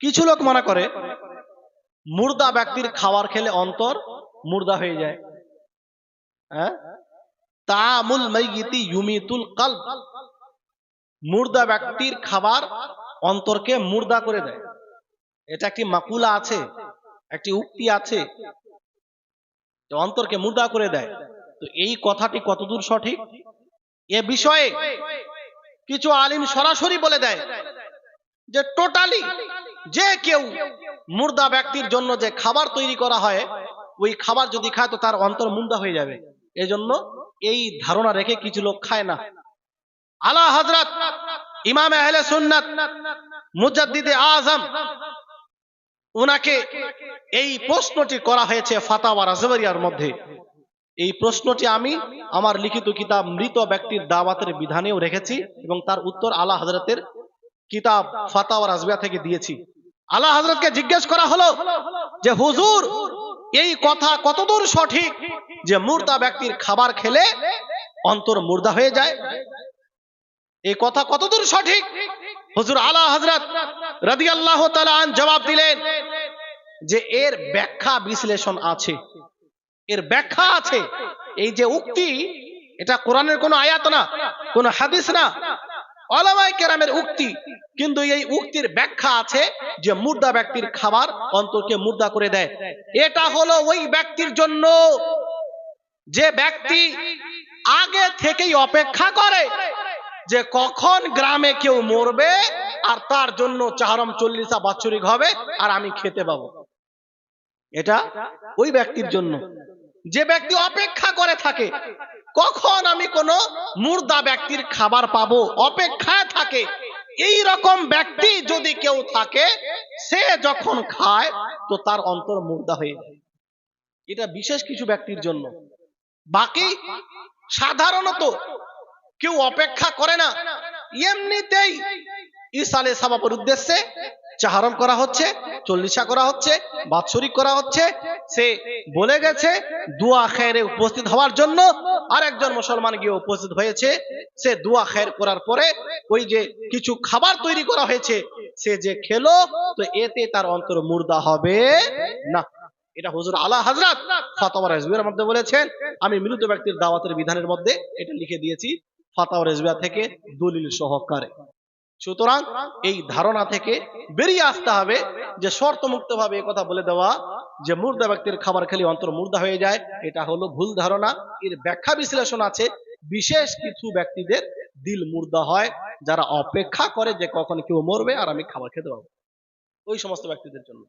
কিছু লোক মনে করে, মুর্দা ব্যক্তির খাবার খেলে অন্তর মুর্দা হয়ে যায়। হ্যাঁ? মুর্দা ব্যক্তির খাবার অন্তরকে মুর্দা করে দেয়। এটা একটি মাকুলা আছে, একটি উক্তি আছে অন্তরকে মুর্দা করে দেয়। তো এই কথাটি কতদূর সঠিক? এ বিষয়ে কিছু আলিম সরাসরি বলে দেয়। যে টোটালি যে কেউ মুর্দা ব্যক্তির জন্য যে খাবার তৈরি করা হয়, ওই খাবার যদি খায় তো তার অন্তর মুন্দা হয়ে যাবে। এজন্য এই ধারণা রেখে কিছু লোক খায় না। আলা হজরত ইমাম আহলে সুন্নাত মুজাদ্দিদে আজম ওনাকে এই প্রশ্নটি করা হয়েছে ফাতাওয়া রাজবারিয়ার মধ্যে। এই প্রশ্নটি আমি আমার লিখিত কিতাব মৃত ব্যক্তির দাওয়াতের বিধানেও রেখেছি এবং তার উত্তর আলা হজরতের কিতাব ফাতাওয়া রাজবিয়া থেকে দিয়েছি। আলা হজরতকে জিজ্ঞেস করা হলো যে, হুজুর, এই কথা কতদূর সঠিক যে, মুর্দা ব্যক্তির খাবার খেলে অন্তর মুর্দা হয়ে যায়? এই কথা কতদূর সঠিক? হুজুর আলা হজরত রাদি আল্লাহ জবাব দিলেন যে, এর ব্যাখ্যা বিশ্লেষণ আছে। এর ব্যাখ্যা আছে। এই যে উক্তি, এটা কোরআনের কোনো আয়াত না, কোনো হাদিস না। উক্তি। কিন্তু এই উক্তির ব্যাখ্যা আছে যে মুর্দা ব্যক্তির খাবার অন্তরকে মুর্দা করে দেয়। এটা হলো ওই ব্যক্তির জন্য যে ব্যক্তি আগে থেকেই অপেক্ষা করে যে কখন গ্রামে কেউ মরবে আর তার জন্য চাহারম চল্লিশা বাৎসরিক হবে আর আমি খেতে পাবো। এটা ওই ব্যক্তির জন্য। যে ব্যক্তি অপেক্ষা করে থাকে, কখন আমি কোন মুর্দা ব্যক্তির খাবার পাবো, অপেক্ষায় থাকে। এই রকম ব্যক্তি যদি কেউ থাকে, সে যখন খায়, তো তার অন্তর মুর্দা হয়ে এটা বিশেষ কিছু ব্যক্তির জন্য। বাকি সাধারণত কেউ অপেক্ষা করে না। এমনিতেই ইসালে সাবাবের উদ্দেশ্যে চাহারম করা হচ্ছে, চল্লিশা করা হচ্ছে, বাৎসরিক করা হচ্ছে, সে বলে গেছে, দুয়া খেরে উপস্থিত হওয়ার জন্য আর একজন মুসলমান গিয়ে উপস্থিত হয়েছে, সে দুয়া খের করার পরে ওই যে কিছু খাবার তৈরি করা হয়েছে, সে যে খেলো, তো এতে তার অন্তর মুর্দা হবে না। এটা হুজুর আলা হাজরাত ফাতাওয়া রাজবিয়ার মধ্যে বলেছেন। আমি মৃত ব্যক্তির দাওয়াতের বিধানের মধ্যে এটা লিখে দিয়েছি ফাতাওয়া রাজবিয়া থেকে দলিল সহকারে। সুতরাং এই ধারণা থেকে বেরিয়ে আসতে হবে যে শর্ত মুক্ত ভাবে কথা বলে দেওয়া যে মুর্দা ব্যক্তির খাবার খেলে অন্তর মুর্দা হয়ে যায়, এটা হলো ভুল ধারণা। এর ব্যাখ্যা বিশ্লেষণ আছে, বিশেষ কিছু ব্যক্তিদের দিল মুর্দা হয়, যারা অপেক্ষা করে যে কখন কেউ মরবে আর আমি খাবার খেতে পাবো। ওই সমস্ত ব্যক্তিদের জন্য।